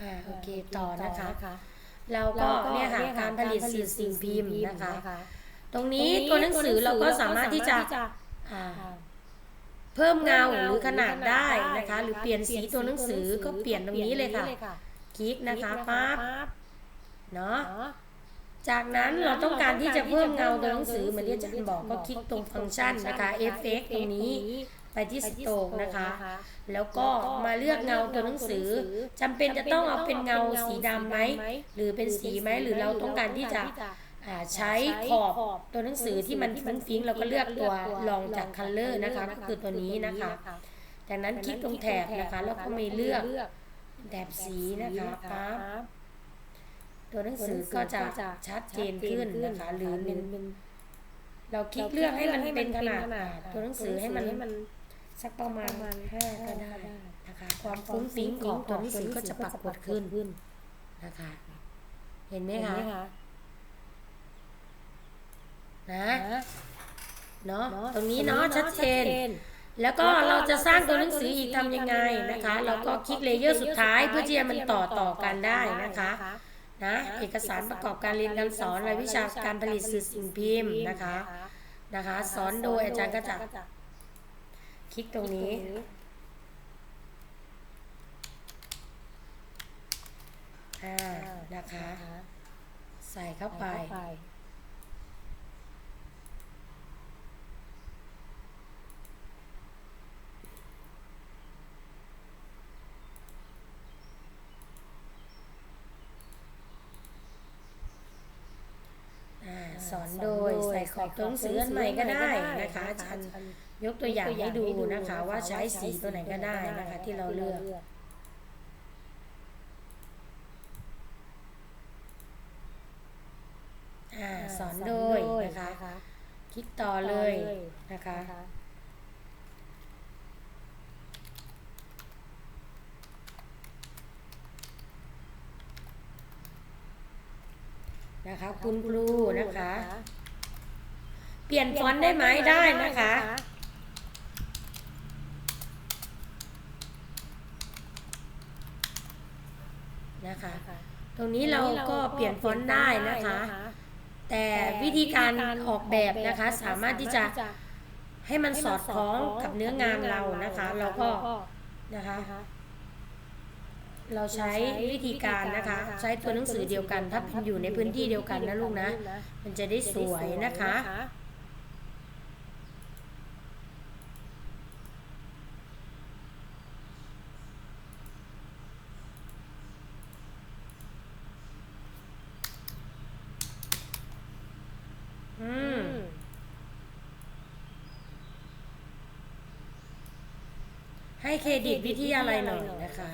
อ่าโอเคต่อนะคะ เราก็เนี่ยค่ะการผลิตสื่อสิ่งพิมพ์นะคะ ตรงนี้ตัวหนังสือเราก็สามารถที่จะอ่าเพิ่มเงาหรือขนาดได้นะคะ หรือเปลี่ยนสีตัวหนังสือก็เปลี่ยนตรงนี้เลยค่ะ คลิกนะคะปั๊บเนาะจากนั้นเราต้องการที่จะเพิ่มเงาตัวหนังสือเหมือนที่อาจารย์บอกก็คลิกตรงฟังก์ชันนะคะ effect ตรงนี้ ไปที่สโตกนะคะ แล้วก็มาเลือกเงาตัวหนังสือจำเป็นจะต้องเอาเป็นเงาสีดำไหมหรือเป็นสีไหมหรือเราต้องการที่จะอ่าใช้ขอบตัวหนังสือที่มันฟุ้งฟิ้งเราก็เลือกตัวลองจากคัลเลอร์นะคะ ก็คือตัวนี้นะคะจากนั้นคลิกตรงแถบนะคะ แล้วก็ไม่เลือกแถบสีนะคะปั๊บตัวหนังสือก็จะชัดเจนขึ้นนะคะ หรือเราคลิกเลือกให้มันเป็นขนาดอ่าตัวหนังสือให้มัน สักประมาณห้าก็ได้นะคะ ความฟุ้งฟิ้งของตัวหนังสือก็จะปรากฏขึ้นนะคะ เห็นไหมคะนะเนาะตรงนี้เนาะชัดเจน แล้วก็เราจะสร้างตัวหนังสืออีกทำยังไงนะคะ เราก็คลิกเลเยอร์สุดท้ายเพื่อที่จะมันต่อต่อกันได้นะคะนะเอกสารประกอบการเรียนการสอนรายวิชาการผลิตสื่อสิ่งพิมพ์นะคะนะคะ สอนโดยอาจารย์ก็จะ คลิกตรงนี้ อ่า นะคะ ใส่เข้าไป อ่าสอนโดยใส่ข อบตัวหนังสืออันใหม่ก็ได้นะคะอาจารย์ยกตัวอย่างให้ดูนะคะ ว่าใช้สีตัวไหนก็ได้นะคะ ที่เราเลือกอ่าสอนโดยนะคะ คลิกต่อเลยนะคะนะคะคุณครูนะคะ เปลี่ยนฟอนต์ได้ไหมได้นะคะ นะคะ ตรงนี้เราก็เปลี่ยนฟอนต์ได้นะคะ แต่วิธีการออกแบบนะคะ สามารถที่จะให้มันสอดคล้องกับเนื้องานเรานะคะ เราก็นะคะ เราใช้วิธีการนะคะ ใช้ตัวหนังสือเดียวกัน ถ้าเป็นอยู่ในพื้นที่เดียวกันนะลูกนะ มันจะได้สวยนะคะ อืม ให้เครดิตวิทยาลัยหน่อยนะคะ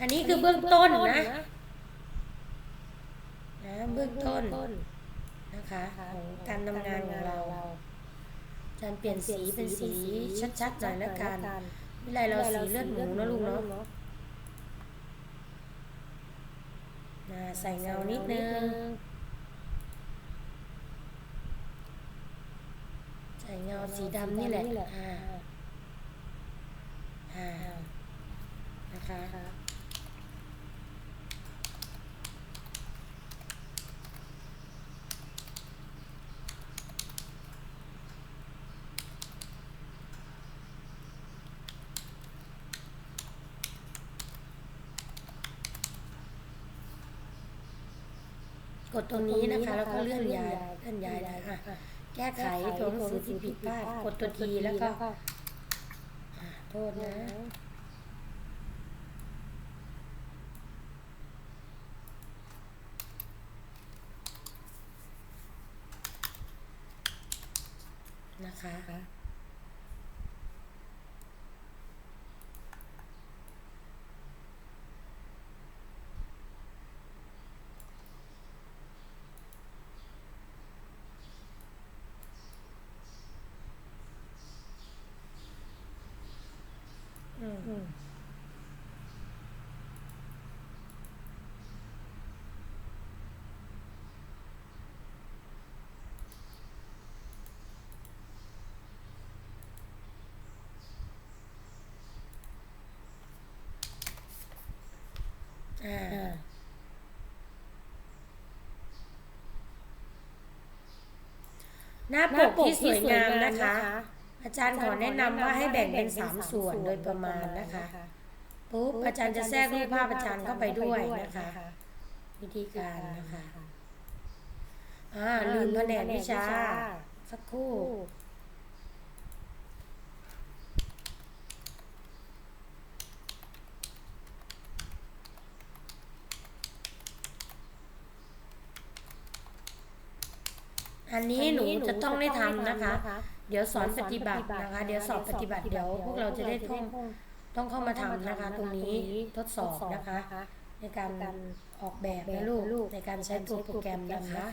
อันนี้คือเบื้องต้นนะ นะเบื้องต้นนะคะของการทำงานของเราการเปลี่ยนสีเป็นสีชัดๆหน่อยแล้วกันไม่ไรเราสีเลือดหมูนะลูกเนาะนะ ใส่เงานิดนึง ใส่เงาสีดำนี่แหละ อ่า อ่า นะคะ กดตรงนี้นะคะ แล้วก็เลื่อนย้ายเลื่อนย้ายได้อะ แก้ไขตัวหนังสือที่ผิดพลาดกดตัวทีแล้วก็อะโทษนะนะคะ อืม อ่าหน้าปกที่สวยงามนะคะ อาจารย์ขอแนะนำว่าให้แบ่งเป็นสามส่วนโดยประมาณนะคะปุ๊บอาจารย์จะแทรกรูปภาพอาจารย์เข้าไปด้วยนะคะ วิธีการนะคะอ่าลืมแผนกวิชา สักครู่ อันนี้หนูจะต้องได้ทำนะคะ เดี๋ยวสอนปฏิบัตินะคะ เดี๋ยวสอบปฏิบัติเดี๋ยวพวกเราจะได้ท่องต้องเข้ามาทำนะคะ ตรงนี้ทดสอบนะคะ ในการออกแบบนะลูกในการใช้ตัวโปรแกรมนะคะ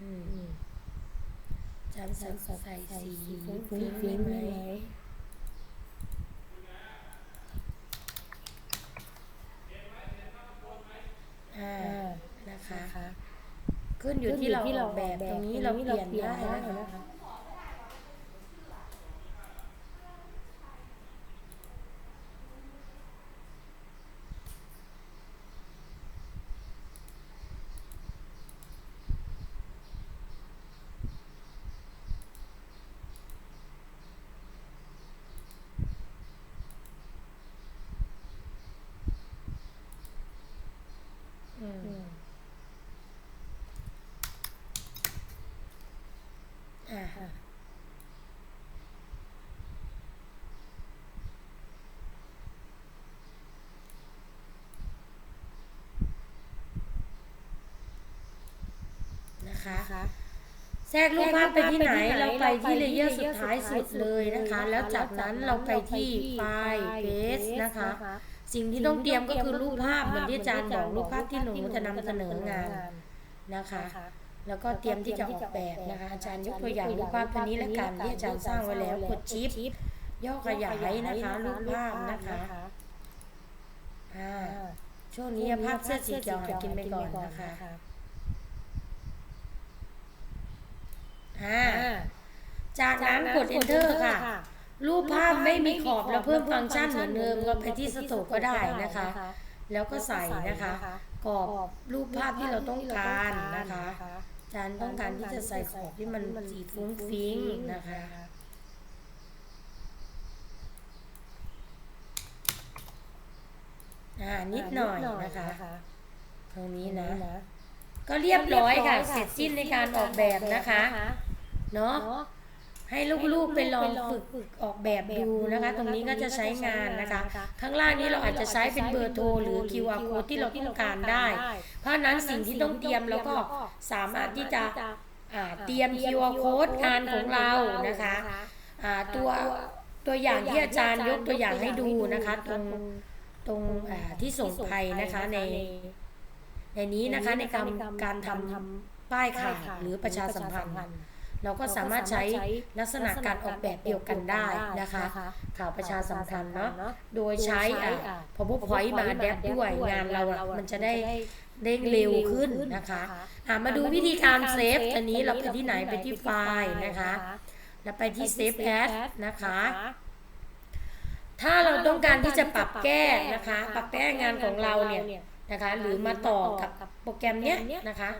อืมอาจารย์ใส่ใส่สีฟุ้งฟิ้งไหมอ่านะคะ ขึ้นอยู่ที่เราออกแบบตรงนี้เราเปลี่ยนได้นะคะ อืม อ่านะคะแทรกรูปภาพไปที่ไหนเราไปที่เลเยอร์สุดท้ายสุดเลยนะคะ แล้วจากนั้นเราไปที่ไฟล์เ a สนะคะ สิ่งที่ต้องเตรียมก็คือรูปภาพเหมือนที่อาจารย์บอกรูปภาพที่หนูจะนำเสนองานนะคะ แล้วก็เตรียมที่จะออกแบบนะคะอาจารย์ยกตัวอย่างรูปภาพตัวนี้และกันที่อาจารย์สร้างไว้แล้วกดชิปย่อขยายนะคะรูปภาพนะคะอ่าช่วงนี้ภาพเสื้อสีเขียวหากินไปก่อนนะคะอ่าจากนั้นกด enter ค่ะ รูปภาพไม่มีขอบแล้วเพิ่มฟังก์ชันเหมือนเดิมก็ไปที่สโตกก็ได้นะคะ แล้วก็ใส่นะคะกรอบรูปภาพที่เราต้องการนะคะอา จารย์ต้องการที่จะใส่ขอบที่มันสีฟุ้งฟิ้งนะคะอ่านิดหน่อยนะคะ ตรงนี้นะ ก็เรียบร้อยค่ะ เสร็จสิ้นในการออกแบบนะคะ เนาะ ให้ลูกๆไปลองฝึกออกแบบดูนะคะ ตรงนี้ก็จะใช้งานนะคะ ข้างล่างนี้เราอาจจะใช้เป็นเบอร์โทรหรือ QR code ที่เราต้องการได้ เพราะนั้นสิ่งที่ต้องเตรียมเราก็สามารถที่จะเตรียม QR code งานของเรานะคะตัวตัวอย่างที่อาจารย์ยกตัวอย่างให้ดูนะคะ ตรงตรงที่ส่งไปนะคะในในนี้นะคะในการการทำป้ายข่าวหรือประชาสัมพันธ์ เราก็สามารถใช้ลักษณะการออกแบบเดียวกันได้นะคะข่าวประชาสัมพันธ์เนาะโดยใช้อ่าพอพพอยมาแดบด้วยงานเราอะมันจะได้เร่งเร็วขึ้นนะคะอ่ามาดูวิธีการเซฟอันนี้เราไปที่ไหนไปที่ไฟล์นะคะ แล้วไปที่เซฟแอดนะคะ ถ้าเราต้องการที่จะปรับแก้นะคะ ปรับแก้งานของเราเนี่ยนะคะ หรือมาต่อกับโปรแกรมเนี้ยนะคะ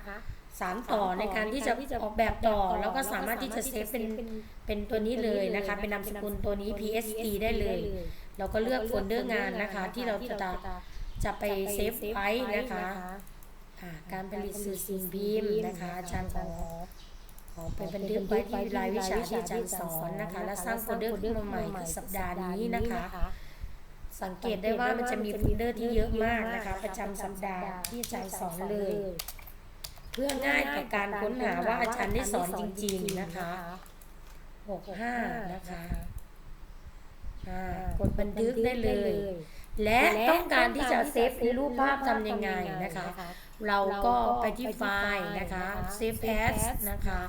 สารต่อในการที่จะออกแบบต่อ แล้วก็สามารถที่จะเซฟเป็นเป็นตัวนี้เลยนะคะ เป็นนามสกุลตัวนี้ PST ได้เลย เราก็เลือกโฟลเดอร์งานนะคะ ที่เราจะจะไปเซฟไว้นะคะอ่าการผลิตสื่อสิ่งพิมพ์นะคะอาจารย์ขอขอไปบันทึกไว้ที่รายวิชาที่อาจารย์สอนนะคะ และสร้างโฟลเดอร์ขึ้นมาใหม่คือสัปดาห์นี้นะคะ สังเกตได้ว่ามันจะมีโฟลเดอร์ที่เยอะมากนะคะ ประจำสัปดาห์ที่อาจารย์สอนเลยเพื่อง่ายต่อการค้นหาว่าอาจารย์ได้สอนจริง ๆนะคะ65นะคะอ่ากดบันทึกได้เลย และต้องการที่จะเซฟในรูปภาพทำยังไงนะคะ เราก็ไปที่ไฟล์นะคะ Save As นะคะ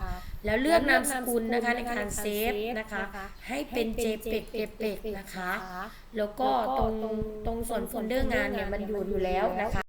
แล้วเลือกนามสกุลนะคะในการเซฟนะคะ ให้เป็น JPEG JPEG นะคะ แล้วก็ตรงตรงส่วนโฟลเดอร์งานเนี่ยมันอยู่อยู่แล้วนะคะ